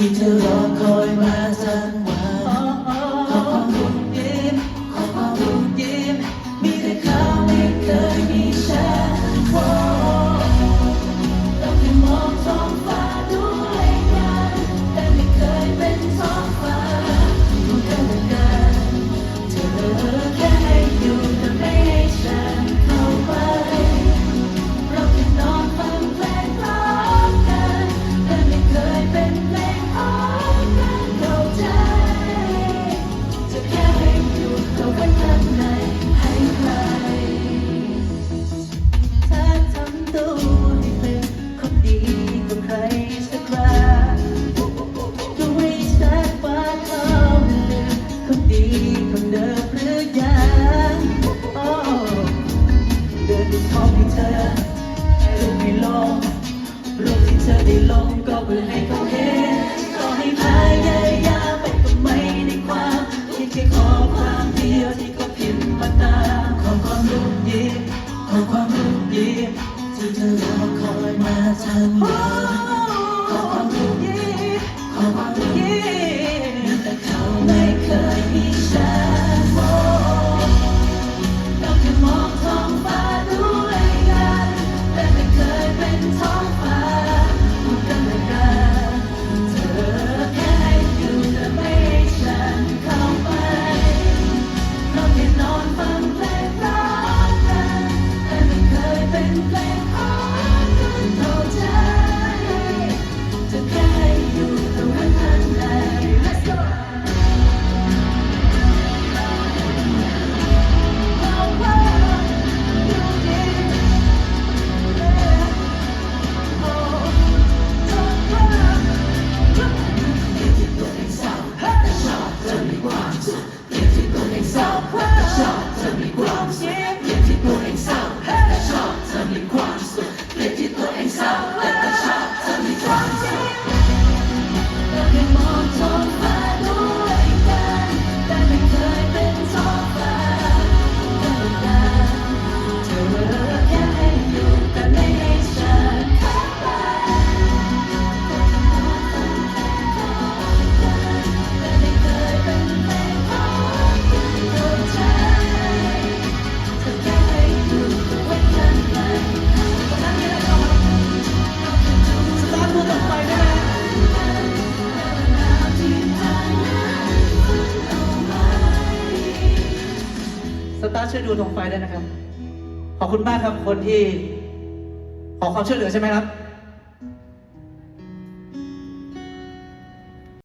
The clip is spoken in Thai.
ที่เธอรอคอยมาตั้ เพื่อให้เขาเห็นก็ให้พายายาไปก็ไม่ได้ความคิดแค่ขอความเดียวที่ก็พิมพ์มาตาขอความดีขอความดีที่เธอรอคอยมาทั้งาช่วยดูตรงไฟได้นะครับ ขอบคุณมากครับคนที่ ขอความช่วยเหลือใช่ไหมครับ